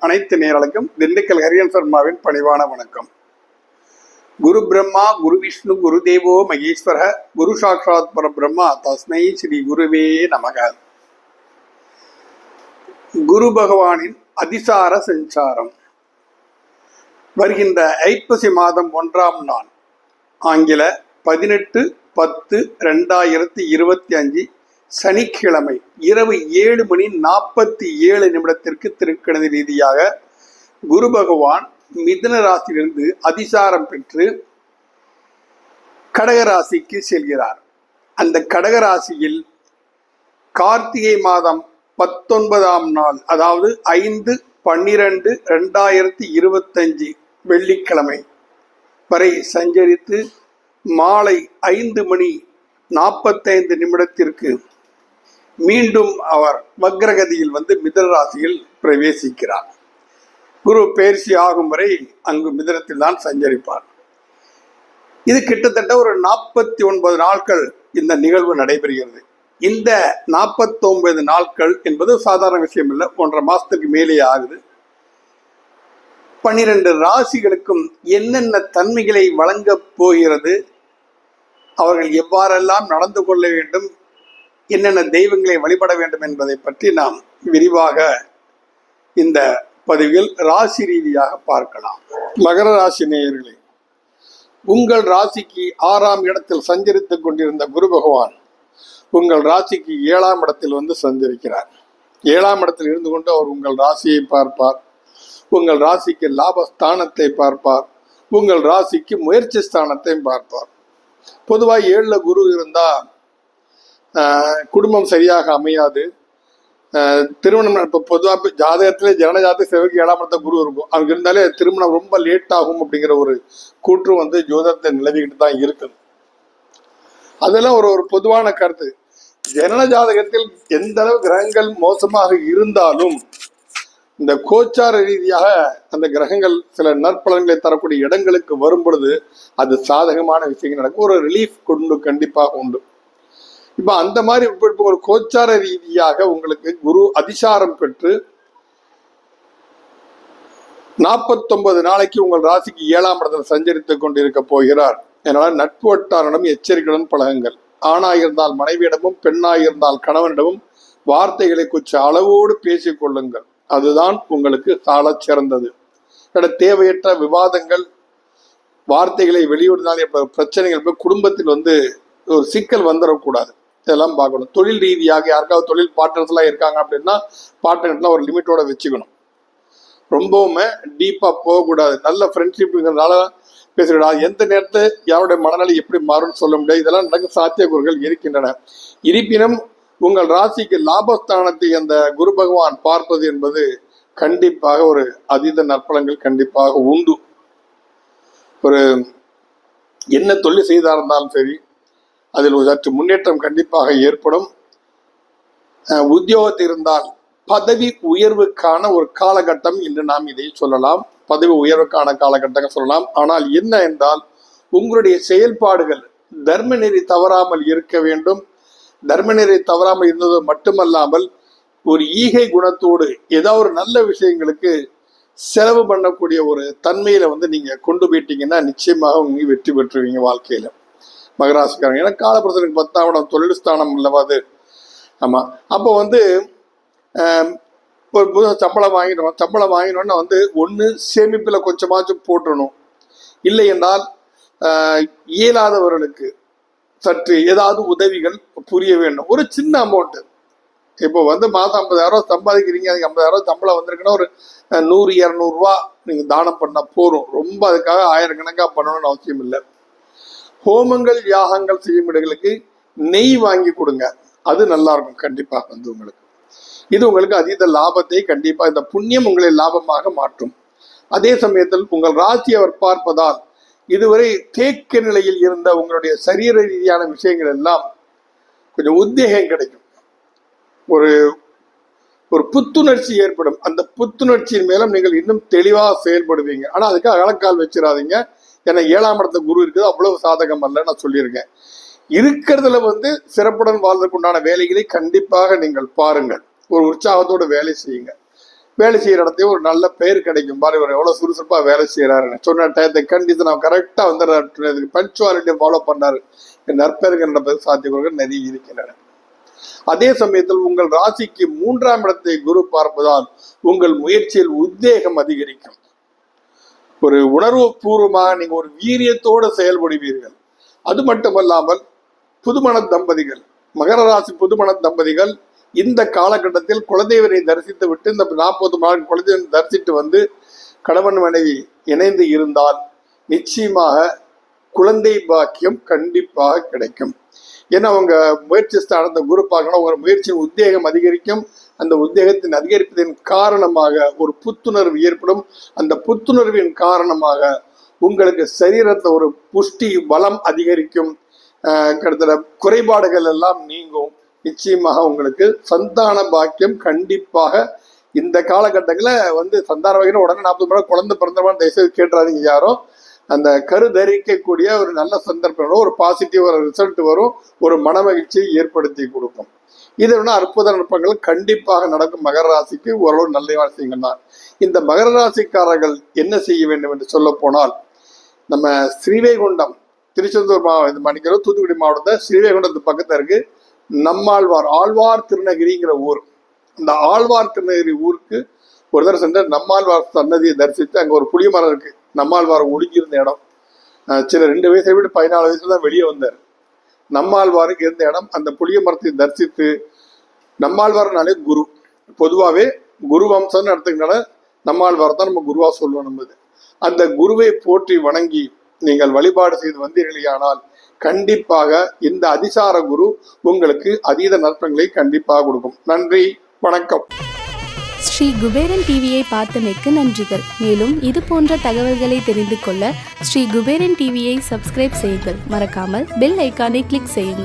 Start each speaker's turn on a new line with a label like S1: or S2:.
S1: அனைத்து நேரலுக்கும் திண்டுக்கல் ஹரியன் சர்மாவின் பணிவான வணக்கம். குரு பிரம்மா குரு விஷ்ணு குரு தேவோ மகேஸ்வர குரு சாட்சாத் பரபிரம்மா தஸ்மை ஸ்ரீ குருவே நமக. குரு பகவானின் அதிசார சஞ்சாரம். வருகின்ற ஐப்பசி மாதம் ஒன்றாம் நாள் ஆங்கில பதினெட்டு பத்து ரெண்டாயிரத்தி இருபத்தி அஞ்சு சனிக்கிழமை இரவு ஏழு மணி நாற்பத்தி ஏழு நிமிடத்திற்கு திருக்கணித ரீதியாக குரு பகவான் மிதன ராசியிலிருந்து அதிசாரம் பெற்று கடகராசிக்கு செல்கிறார். அந்த கடகராசியில் கார்த்திகை மாதம் பத்தொன்பதாம் நாள் அதாவது ஐந்து பன்னிரண்டு ரெண்டாயிரத்தி இருபத்தஞ்சு வெள்ளிக்கிழமை வரை சஞ்சரித்து மாலை ஐந்து மணி நாற்பத்தைந்து நிமிடத்திற்கு மீண்டும் அவர் வக்ரகதியில் வந்து மிதராசியில் பிரவேசிக்கிறார். குரு பயிற்சி ஆகும் வரை அங்கு மிதனத்தில் தான் சஞ்சரிப்பார். இது கிட்டத்தட்ட ஒரு நாற்பத்தி ஒன்பது நாட்கள் இந்த நிகழ்வு நடைபெறுகிறது. இந்த நாற்பத்தொன்பது நாட்கள் என்பது சாதாரண விஷயம் இல்லை. ஒன்றரை மாசத்துக்கு மேலே ஆகுது. பன்னிரண்டு ராசிகளுக்கும் என்னென்ன தன்மைகளை வழங்கப் போகிறது? அவர்கள் எவ்வாறெல்லாம் நடந்து கொள்ள வேண்டும் என்னென்ன தெய்வங்களை வழிபட வேண்டும் என்பதை பற்றி நாம் விரிவாக இந்த பதிவில் ராசி ரீதியாக பார்க்கலாம். மகர ராசி நேயர்களே உங்கள் ராசிக்கு ஆறாம் இடத்தில் சஞ்சரித்துக் கொண்டிருந்த குரு பகவான் உங்கள் ராசிக்கு ஏழாம் இடத்தில் வந்து சஞ்சரிக்கிறார். ஏழாம் இடத்தில் இருந்து கொண்டு அவர் உங்கள் ராசியை பார்ப்பார் உங்கள் ராசிக்கு லாபஸ்தானத்தை பார்ப்பார் உங்கள் ராசிக்கு முயற்சி ஸ்தானத்தையும் பார்ப்பார். பொதுவாக ஏழில் குரு இருந்தால் குடும்பம் சரியாக அமையாது. ஆஹ் திருமணம் இப்போ பொதுவாக ஜாதகத்திலே ஜனஜாதக சேவைக்கு ஏழாம் இடத்த குரு இருக்கும். அவங்க இருந்தாலே திருமணம் ரொம்ப லேட் ஆகும் அப்படிங்கிற ஒரு கூற்று வந்து ஜோதகத்தை நிலவிக்கிட்டு தான் இருக்குது. அதெல்லாம் ஒரு ஒரு பொதுவான கருத்து. ஜனன ஜாதகத்தில் எந்த அளவு கிரகங்கள் மோசமாக இருந்தாலும் இந்த கோச்சார ரீதியாக அந்த கிரகங்கள் சில நற்பலன்களை தரக்கூடிய இடங்களுக்கு வரும் பொழுது அது சாதகமான விஷயங்கள் நடக்கும். ஒரு ரிலீஃப் கொண்டு கண்டிப்பாக உண்டு. இப்போ அந்த மாதிரி இப்போ ஒரு கோச்சார ரீதியாக உங்களுக்கு குரு அதிசாரம் பெற்று நாற்பத்தொன்பது நாளைக்கு உங்கள் ராசிக்கு ஏழாம் இடத்துல சஞ்சரித்துக் கொண்டிருக்க போகிறார். அதனால நட்பு வட்டாரிடம் எச்சரிக்கையுடன் பழகுங்கள். ஆணாயிருந்தால் மனைவியிடமும் பெண்ணாக இருந்தால் கணவனிடமும் வார்த்தைகளை கொஞ்ச அளவோடு பேசிக் கொள்ளுங்கள். அதுதான் உங்களுக்கு சாலச் சிறந்தது. இட தேவையற்ற விவாதங்கள் வார்த்தைகளை வெளியிடுனாலே பிரச்சனைகள் இப்ப குடும்பத்தில் வந்து ஒரு சிக்கல் வந்துடக்கூடாது இதெல்லாம் பார்க்கணும். தொழில் ரீதியாக யாருக்காவது தொழில் பார்ட்னர்ஸ்லாம் இருக்காங்க அப்படின்னா பார்ட்னர்ஸ்லாம் ஒரு லிமிட்டோட வச்சுக்கணும். ரொம்பவுமே டீப்பாக போகக்கூடாது. நல்ல ஃப்ரெண்ட்ஷிப்புங்கிறதுனால பேசுகிறார் எந்த நேரத்தை யாருடைய மனநிலை எப்படி மாறும்னு சொல்ல முடியாது. இதெல்லாம் நடக்கும் சாத்தியக்கூறுகள் இருக்கின்றன. இருப்பினும் உங்கள் ராசிக்கு லாபஸ்தானத்தை அந்த குரு பகவான் பார்ப்பது என்பது கண்டிப்பாக ஒரு அதீத நற்பலங்கள் கண்டிப்பாக உண்டு. ஒரு என்ன தொழில் செய்தா இருந்தாலும் சரி அதில் ஒரு சற்று முன்னேற்றம் கண்டிப்பாக ஏற்படும். உத்தியோகத்தில் இருந்தால் பதவி உயர்வுக்கான ஒரு காலகட்டம் என்று நாம் இதை சொல்லலாம். பதவி உயர்வுக்கான காலகட்டங்கள் சொல்லலாம். ஆனால் என்ன என்றால் உங்களுடைய செயல்பாடுகள் தர்ம நெறி தவறாமல் இருக்க வேண்டும். தர்மநிலை தவறாமல் இருந்தது மட்டுமல்லாமல் ஒரு ஈகை குணத்தோடு ஏதாவது ஒரு நல்ல விஷயங்களுக்கு செலவு பண்ணக்கூடிய ஒரு தன்மையில வந்து நீங்க கொண்டு போயிட்டீங்கன்னா நிச்சயமாக நீங்க வெற்றி பெற்றுவீங்க வாழ்க்கையில. மகராசிக்காரங்க ஏன்னா காலப்பிரசனுக்கு பத்தாம் இடம் தொழில் ஸ்தானம் இல்லவா அது? ஆமா. அப்போ வந்து ஒரு புதுசா சம்பளம் வாங்கிடுவோம் சம்பளம் வாங்கினோன்னா வந்து ஒன்று சேமிப்பில் கொஞ்சமாச்சும் போட்டணும் இல்லை என்றால் இயலாதவர்களுக்கு சற்று ஏதாவது உதவிகள் புரிய வேண்டும். ஒரு சின்ன அமௌண்ட்டு இப்போ வந்து மாதம் ஐம்பதாயிரம் சம்பாதிக்கிறீங்க அதுக்கு ஐம்பதாயிரம் சம்பளம் வந்திருக்குன்னா ஒரு நூறு இரநூறுவா நீங்கள் தானம் பண்ணால் போதும். ரொம்ப அதுக்காக ஆயிரக்கணக்காக பண்ணணும்னு அவசியம் இல்லை. ஹோமங்கள் யாகங்கள் செய்யும் இடங்களுக்கு நெய் வாங்கி கொடுங்க. அது நல்லா இருக்கும் கண்டிப்பாக வந்து உங்களுக்கு. இது உங்களுக்கு அதீத லாபத்தை கண்டிப்பாக இந்த புண்ணியம் உங்களை லாபமாக மாற்றும். அதே சமயத்தில் உங்கள் ராசியை அவர் பார்ப்பதால் இதுவரை தேக்க நிலையில் இருந்த உங்களுடைய சரீர ரீதியான விஷயங்கள் எல்லாம் கொஞ்சம் உத்வேகம் கிடைக்கும். ஒரு ஒரு புத்துணர்ச்சி ஏற்படும். அந்த புத்துணர்ச்சியின் மேலும் நீங்கள் இன்னும் தெளிவாக செயல்படுவீங்க. ஆனால் அதுக்கு அகலக்கால் வச்சிடாதீங்க ஏன்னா ஏழாம் இடத்த குரு இருக்குது. அவ்வளவு சாதகம் அல்ல நான் சொல்லியிருக்கேன். இருக்கிறதுல வந்து சிறப்புடன் வாழ்வதற்கு உண்டான வேலைகளை கண்டிப்பாக நீங்கள் பாருங்கள். ஒரு உற்சாகத்தோடு வேலை செய்யுங்க வேலை செய்யற இடத்தையும் ஒரு நல்ல பெயர் கிடைக்கும். பாரு இவர் எவ்வளவு சுறுசுறுப்பா வேலை செய்யறாருன்னு சொன்ன டயத்தை கண்டித்து நான் கரெக்டா வந்துடுறேன் பஞ்சுவாலிட்டியை ஃபாலோ பண்ணாரு. நற்பெயர்கள் நடப்பது சாத்தியக்கூறுகள் நிறைய இருக்கின்றன. அதே சமயத்தில் உங்கள் ராசிக்கு மூன்றாம் இடத்தை குரு பார்ப்பதால் உங்கள் முயற்சியில் உத்வேகம் அதிகரிக்கும். ஒரு உணர்வு பூர்வமாக நீங்க ஒரு வீரியத்தோடு செயல்படுவீர்கள். அது மட்டுமல்லாமல் புதுமண தம்பதிகள் மகர ராசி புதுமண தம்பதிகள் இந்த காலகட்டத்தில் குலதெய்வரை தரிசித்து விட்டு இந்த நாற்பது நாள் குலதெய்வம் தரிசித்து வந்து கணவன் மனைவி இணைந்து இருந்தால் நிச்சயமாக குழந்தை பாக்கியம் கண்டிப்பாக கிடைக்கும். ஏன்னா அவங்க முயற்சி ஸ்தானத்தை குரு பார்க்கணும். ஒரு முயற்சியின் உத்வேகம் அதிகரிக்கும். அந்த உத்வேகத்தின் அதிகரிப்பதன் காரணமாக ஒரு புத்துணர்வு ஏற்படும். அந்த புத்துணர்வின் காரணமாக உங்களுக்கு சரீரத்தை ஒரு புஷ்டி பலம் அதிகரிக்கும். கிட்டத்தட்ட குறைபாடுகள் எல்லாம் நீங்கும். நிச்சயமாக உங்களுக்கு சந்தான பாக்கியம் கண்டிப்பாக. இந்த காலகட்டங்களில் வந்து சந்தான பாக்கியம் உடனே நாற்பது மணி குழந்தை பிறந்தமான தயவுசெய்து கேட்டுறாதீங்க யாரும். அந்த கரு தரிக்கக்கூடிய ஒரு நல்ல சந்தர்ப்பம் வரும், ஒரு பாசிட்டிவ் ஒரு ரிசல்ட் வரும். ஒரு மனமகிழ்ச்சியை ஏற்படுத்தி கொடுக்கும். இதை விட அற்புத நுட்பங்கள் கண்டிப்பாக நடக்கும் மகர ராசிக்கு ஓரளவு நல்ல விஷயங்கள் தான். இந்த மகர ராசிக்காரர்கள் என்ன செய்ய வேண்டும் என்று சொல்ல போனால் நம்ம ஸ்ரீவைகுண்டம் திருச்செந்தூர் மாவட்டம் மணிக்கிறோம் தூத்துக்குடி மாவட்டத்தை ஸ்ரீவைகுண்டத்து பக்கத்தில் இருக்குது நம்மாழ்வார் ஆழ்வார் திருநகிரிங்கிற ஊர். அந்த ஆழ்வார் திருநகிரி ஊருக்கு ஒரு தடவை சென்று நம்மாழ்வார் சன்னதியை தரிசித்து அங்கே ஒரு புளிய மரம் இருக்கு. நம்மாழ்வார் ஒழுங்கியிருந்த இடம். சில ரெண்டு வயசை விட்டு பதினாலு வயசுல தான் வெளியே வந்தார். நம்மாழ்வாருக்கு இருந்த இடம் அந்த புளிய மரத்தை தரிசித்து நம்மாழ்வார்னாலே குரு. பொதுவாகவே குரு வம்சம்னு எடுத்துக்கினால நம்மாழ்வார் தான் நம்ம குருவா சொல்லுவோம் நம்மது அந்த குருவை போற்றி வணங்கி நீங்கள் வழிபாடு செய்து வந்தீர்களேயானால் கண்டிப்பாக இந்த அதிசார குரு உங்களுக்கு அதீத நற்பங்களை கண்டிப்பாக கொடுக்கும். நன்றி வணக்கம்.
S2: ஸ்ரீ குபேரன் டிவியை பார்த்தமைக்கு நன்றிகள். மேலும் இது போன்ற தகவல்களை தெரிந்து கொள்ள ஸ்ரீ குபேரன் டிவியை சப்ஸ்கிரைப் செய்யுங்கள். மறக்காமல் பெல் ஐக்கானை கிளிக் செய்யுங்கள்.